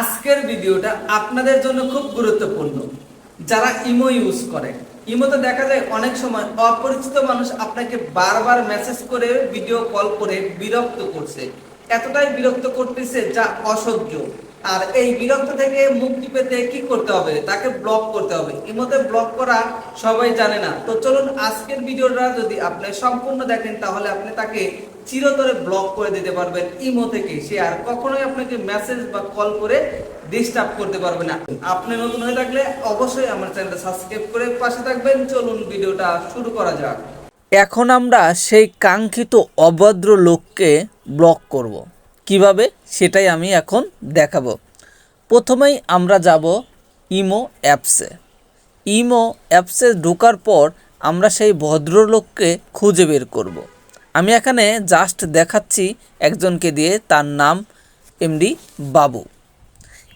আজকের ভিডিওটা আপনাদের জন্য খুব গুরুত্বপূর্ণ। যারা ইমো ইউজ করে, ইমোতে দেখা যায় অনেক সময় অপরিচিত মানুষ আপনাকে বারবার মেসেজ করে ভিডিও কল করে বিরক্ত করছে। এতটাই বিরক্ত করতেছে যা অসহ্য। আর এই বিরক্ত থেকে মুক্তি পেতে কি করতে হবে? তাকে ব্লক করতে হবে। ইমোতে ব্লক করা সবাই জানে না। তো চলুন আজকের ভিডিওটা যদি আপনি সম্পূর্ণ দেখেন, তাহলে আপনি তাকে চিরতরে ব্লক করে দিতে পারবেন ইমো থেকে। সে আর কখনোই আপনাকে মেসেজ বা কল করে ডিস্টার্ব করতে পারবে না। আপনি নতুন হয়ে থাকলে অবশ্যই আমার চ্যানেলটা সাবস্ক্রাইব করে পাশে থাকবেন। চলুন ভিডিওটা শুরু করা যাক। এখন আমরা সেই কাঙ্ক্ষিত অভদ্র লোককে ব্লক করব। কীভাবে? সেটাই আমি এখন দেখাবো। প্রথমেই আমরা যাব ইমো অ্যাপসে। ইমো অ্যাপসে ঢোকার পর আমরা সেই ভদ্রলোককে খুঁজে বের করব। আমি এখানে জাস্ট দেখাচ্ছি একজনকে দিয়ে, তার নাম এমডি বাবু।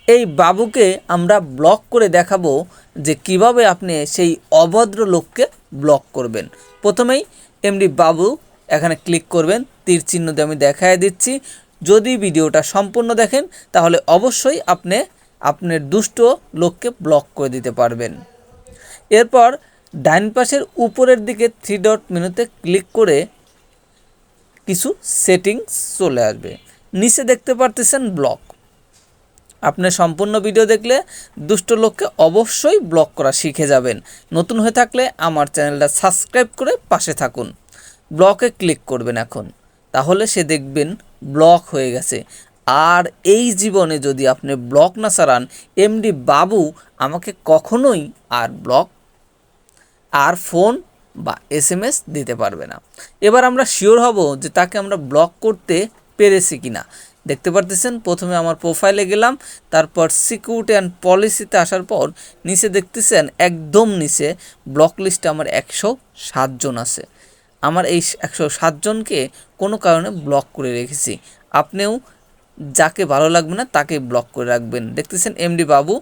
এই বাবুকে আমরা ব্লক করে দেখাবো যে কীভাবে আপনি সেই অভদ্র লোককে ব্লক করবেন। প্রথমেই এমডি বাবু এখানে ক্লিক করবেন, তীর চিহ্ন দিয়ে আমি দেখায় দিচ্ছি। যদি ভিডিওটা সম্পূর্ণ দেখেন, তাহলে অবশ্যই আপনি আপনার দুষ্ট লোককে ব্লক করে দিতে পারবেন। এরপর ডাইন পাশের উপরের দিকে থ্রি ডট মেনুতে ক্লিক করে কিছু সেটিংস চলে আসবে। নিচে দেখতে পারতেছেন ব্লক আপনি সম্পূর্ণ ভিডিও দেখলে দুষ্ট লোককে অবশ্যই ব্লক করা শিখে যাবেন। নতুন হয়ে থাকলে আমার চ্যানেলটা সাবস্ক্রাইব করে পাশে থাকুন। ব্লকে ক্লিক করবেন এখন। তাহলে সে দেখবেন ব্লক হয়ে গেছে। আর এই জীবনে যদি আপনি ব্লক না সারান এমডি বাবু আমাকে কখনোই আর ব্লক আর ফোন বা এসএমএস দিতে পারবে না। এবার আমরা শিওর হব যে তাকে আমরা ব্লক করতে পেরেছি কি না দেখতে পারতেছেন, প্রথমে আমার প্রোফাইলে গেলাম, তারপর সিকিউরিটি অ্যান্ড পলিসিতে আসার পর নিচে দেখতেছেন, একদম নিচে ব্লক লিস্টে আমার একশো সাতজন আছে। আমার এই একশো সাতজনকে কোনো কারণে ব্লক করে রেখেছি। আপনিও যাকে ভালো লাগবে না তাকে ব্লক করে রাখবেন। দেখতেছেন এমডি বাবু।